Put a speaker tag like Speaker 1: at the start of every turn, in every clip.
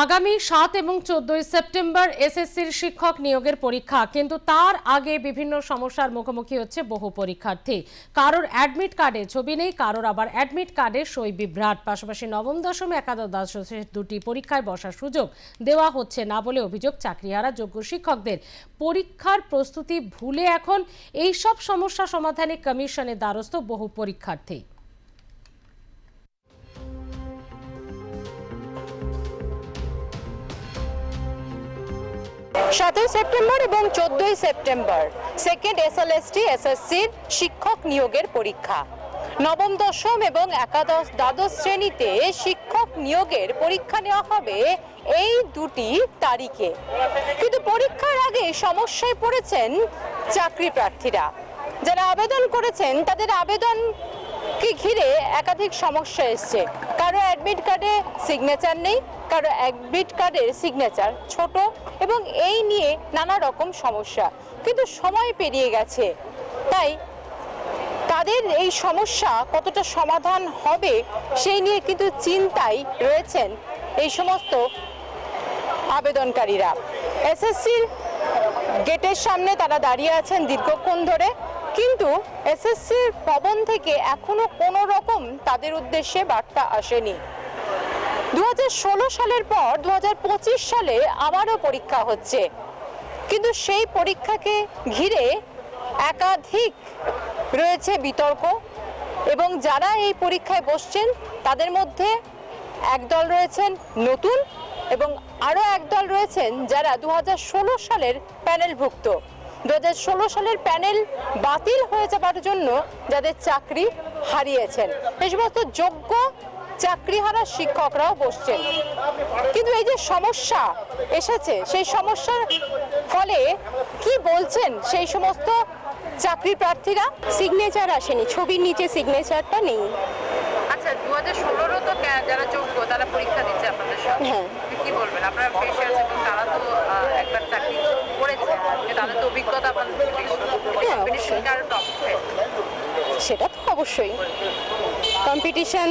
Speaker 1: আগামী সাত এবং চোদ্দই সেপ্টেম্বর এসএসসির শিক্ষক নিয়োগের পরীক্ষা, কিন্তু তার আগে বিভিন্ন সমস্যার মুখোমুখি হচ্ছে বহু পরীক্ষার্থী। কারোর অ্যাডমিট কার্ডে ছবি নেই, কারোর আবার অ্যাডমিট কার্ডে সই বিভ্রাট। পাশাপাশি নবম দশম একাদশ দ্বাদশের দুটি পরীক্ষায় বসার সুযোগ দেওয়া হচ্ছে না বলে অভিযোগ চাকরিহারা যোগ্য শিক্ষকদের। পরীক্ষার প্রস্তুতি ভুলে এখন এইসব সমস্যা সমাধানে কমিশনের দ্বারস্থ বহু পরীক্ষার্থী।
Speaker 2: সাতই সেপ্টেম্বর এবং চোদ্দই সেপ্টেম্বর। সেকেন্ড এসএলএসটি এসএসসির শিক্ষক নিয়োগের পরীক্ষা। নবম, দশম এবং একাদশ, দ্বাদশ শ্রেণীতে শিক্ষক নিয়োগের পরীক্ষা নেওয়া হবে এই দুটি তারিখে। কিন্তু পরীক্ষার আগে সমস্যায় পড়েছেন চাকরি প্রার্থীরা। যারা আবেদন করেছেন, তাদের আবেদন কে ঘিরে একাধিক সমস্যা এসছে। কারও অ্যাডমিট কার্ডে সিগনেচার নেই, কারও অ্যাডমিট কার্ডের সিগনেচার ছোট এবং এই নিয়ে নানা রকম সমস্যা। কিন্তু সময় পেরিয়ে গেছে। তাই তাদের এই সমস্যা কতটা সমাধান হবে সেই নিয়ে কিন্তু চিন্তায় রয়েছেন এই সমস্ত আবেদনকারীরা। এসএসসির গেটের সামনে তারা দাঁড়িয়ে আছেন দীর্ঘক্ষণ ধরে। কিন্তু এসএসসির ভবন থেকে এখনও কোনো রকম তাদের উদ্দেশ্যে বার্তা আসেনি। দু হাজার ষোলো সালের পর দু হাজার পঁচিশ সালে আবারও পরীক্ষা হচ্ছে। কিন্তু সেই পরীক্ষাকে ঘিরে একাধিক রয়েছে বিতর্ক এবং যারা এই পরীক্ষায় বসছেন, তাদের মধ্যে একদল রয়েছেন নতুন এবং আরও একদল রয়েছেন যারা দু হাজার ষোলো সালের প্যানেলভুক্ত। দু হাজার ষোলো সালের প্যানেল বাতিল হয়ে যাবার জন্য যাদের চাকরি হারিয়েছেন। এই সমস্ত যোগ্য চাকরি চাকরিহারা শিক্ষকরাও বসছেন। কিন্তু এই যে সমস্যা এসেছে সেই সমস্যার ফলে কি বলছেন সেই সমস্ত চাকরি প্রার্থীরা?
Speaker 3: সিগনেচার আসেনি ছবির নিচে সিগনেচারটা নেই।
Speaker 2: আচ্ছা দু হাজার ষোলোরও তো যারা যোগ্য তারা পরীক্ষা দিচ্ছে আপনাদের সঙ্গে।
Speaker 3: হ্যাঁ।
Speaker 2: কি বলবেন? আপনারা ফ্রেশার্স এবং তারা তো একবার চাকরি তাদের তো অভিজ্ঞতা আপনাদের
Speaker 3: হ্যাঁ, সেটা তো অবশ্যই। কম্পিটিশন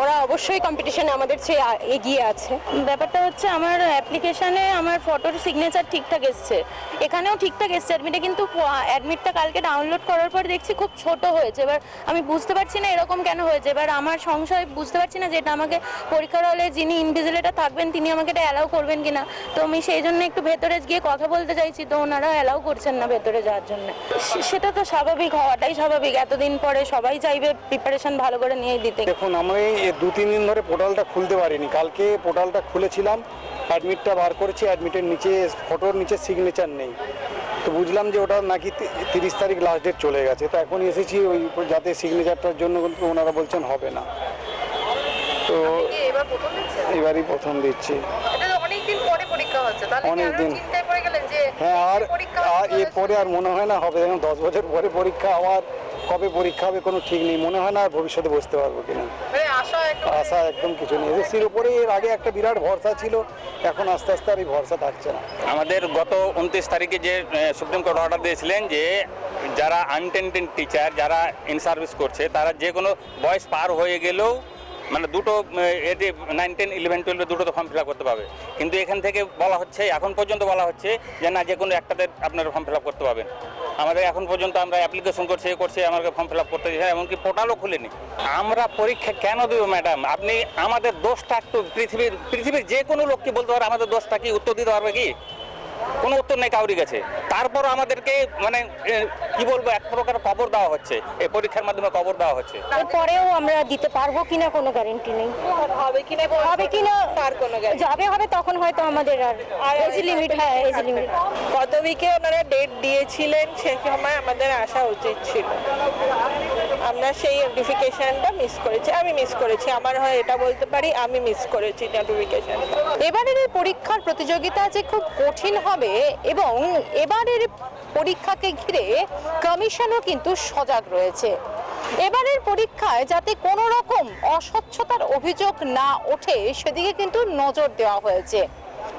Speaker 3: ওরা অবশ্যই কম্পিটিশনে আমাদের চেয়ে এগিয়ে আছে।
Speaker 4: ব্যাপারটা হচ্ছে আমার অ্যাপ্লিকেশানে আমার ফটোর সিগনেচার ঠিকঠাক এসছে। এখানেও ঠিকঠাক এসছে অ্যাডমিটে কিন্তু অ্যাডমিটটা কালকে ডাউনলোড করার পর দেখছি খুব ছোট হয়েছে। এবার আমি বুঝতে পারছি না এরকম কেন হয়েছে। এবার আমার সংশয়, বুঝতে পারছি না যে এটা আমাকে পরীক্ষার হলে যিনি ইনভিজিলেটার থাকবেন, তিনি আমাকে এটা অ্যালাউ করবেন কি না তো আমি সেই জন্য একটু ভেতরে গিয়ে কথা বলতে চাইছি। তো ওনারা অ্যালাউ করছেন না ভেতরে যাওয়ার জন্য। সেটা তো স্বাভাবিক, হওয়াটাই স্বাভাবিক। এতদিন পরে সবাই চাইবে প্রিপারেশন ভালো করে নিয়ে দিতে
Speaker 5: দেখুন আমি দু তিন দিন ধরে পোর্টালটা খুলতে পারিনি। কালকে পোর্টালটা খুলেছিলাম অ্যাডমিটটা বার করেছি অ্যাডমিটের নিচে ফটোর নিচে সিগনেচার নেই। তো বুঝলাম যে ওটা নাকি তিরিশ তারিখ লাস্ট ডেট চলে গেছে। তো এখন এসেছি ওই যাতে সিগনেচারটার জন্য কিন্তু ওনারা বলছেন হবে না। তো এবারই প্রথম দিচ্ছি।
Speaker 2: অনেকদিন
Speaker 5: হ্যাঁ আর এরপরে আর মনে হয় না হবে। এখন দশ বছর পরে পরীক্ষা আবার কবে পরীক্ষা হবে কোনো ঠিক নেই মনে হয় না আর ভবিষ্যতে বসতে পারব কিনা
Speaker 2: আশা
Speaker 5: আশা একদম কিছু নেই। এসএসসির উপরে এর আগে একটা বিরাট ভরসা ছিল এখন আস্তে আস্তে আর এই ভরসা থাকছে না।
Speaker 6: আমাদের গত উনত্রিশ তারিখে যে সুপ্রিম কোর্ট অর্ডার দিয়েছিলেন যে যারা আনটেন্টেড টিচার যারা ইন সার্ভিস করছে তারা যে কোনো বয়স পার হয়ে গেলেও মানে দুটো এটি নাইন টেন ইলেভেন টুয়েলভে দুটো তো ফর্ম ফিল করতে পারবে। কিন্তু এখান থেকে বলা হচ্ছে, এখন পর্যন্ত বলা হচ্ছে যে না, যে কোনো একটাতে আপনারা ফর্ম ফিল করতে পারবেন। আমাদের এখন পর্যন্ত আমরা অ্যাপ্লিকেশন করছি, এ করছি, আমাকে ফর্ম ফিল করতে দিচ্ছে এমনকি পোর্টালও খুলেনি। আমরা পরীক্ষা কেন দেবো ম্যাডাম আপনি আমাদের দোষটা একটু পৃথিবীর পৃথিবীর যে কোনো লোককে বলতে পারে, আমাদের দোষটা কি? উত্তর দিতে পারবে কি? কোনো উত্তর নেই কাউরি কাছে। তারপর আমাদেরকে মানে কি বলব এক প্রকার কবর দেওয়া হচ্ছে। এই পরীক্ষার মাধ্যমে কবর দেওয়া হচ্ছে।
Speaker 3: এরপরেও আমরা দিতে পারব কিনা কোনো গ্যারেন্টি নেই।
Speaker 2: হবে কিনা
Speaker 3: হবে কিনা
Speaker 2: তার কোনো
Speaker 3: যাবে হবে তখন হয়তো আমাদের আর এজ লিমিট হ্যাঁ এজ লিমিট
Speaker 7: গত উইকে ওনারা ডেট দিয়েছিলেন সেই সময় আমাদের আসা উচিত ছিল। আমরা সেই নোটিফিকেশনটা মিস করেছি। আমি মিস করেছি। আমার হয় এটা বলতে পারি আমি মিস করেছি নোটিফিকেশন
Speaker 2: এবারের এই পরীক্ষার প্রতিযোগিতা যে খুব কঠিন হবে এবং এবারের পরীক্ষাকে ঘিরে কমিশনও কিন্তু সজাগ রয়েছে। এবারের পরীক্ষায় যাতে কোনো রকম অস্বচ্ছতার অভিযোগ না ওঠে, সেদিকে কিন্তু নজর দেওয়া হয়েছে।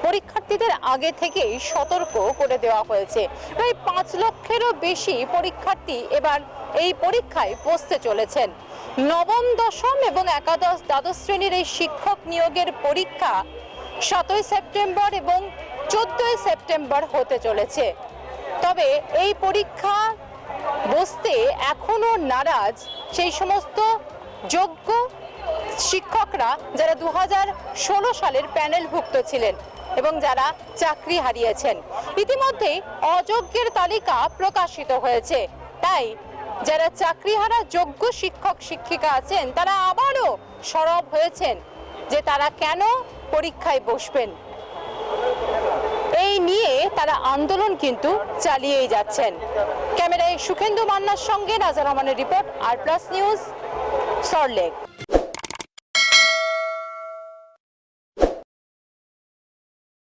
Speaker 2: পরীক্ষার্থীদের আগে থেকেই সতর্ক করে দেওয়া হয়েছে। প্রায় পাঁচ লক্ষেরও বেশি পরীক্ষার্থী এবার এই পরীক্ষায় বসতে চলেছেন। নবম, দশম এবং একাদশ, দ্বাদশ শ্রেণির এই শিক্ষক নিয়োগের পরীক্ষা সাতই সেপ্টেম্বর এবং চোদ্দই সেপ্টেম্বর হতে চলেছে। তবে এই পরীক্ষা বসতে এখনও নারাজ সেই সমস্ত যোগ্য শিক্ষকরা যারা দু ষোলো সালের প্যানেলভুক্ত ছিলেন এবং যারা চাকরি হারিয়েছেন। ইতিমধ্যেই অযোগ্যের তালিকা প্রকাশিত হয়েছে। তাই যারা চাকরিহারা যোগ্য শিক্ষক শিক্ষিকা আছেন, তারা আবারও সরব হয়েছেন যে তারা কেন পরীক্ষায় বসবেন। এই নিয়ে তারা আন্দোলন কিন্তু চালিয়েই যাচ্ছেন। ক্যামেরায় সুখেন্দু মান্নার সঙ্গে রাজা রহমানের রিপোর্ট, আর প্লাস নিউজ সরলেক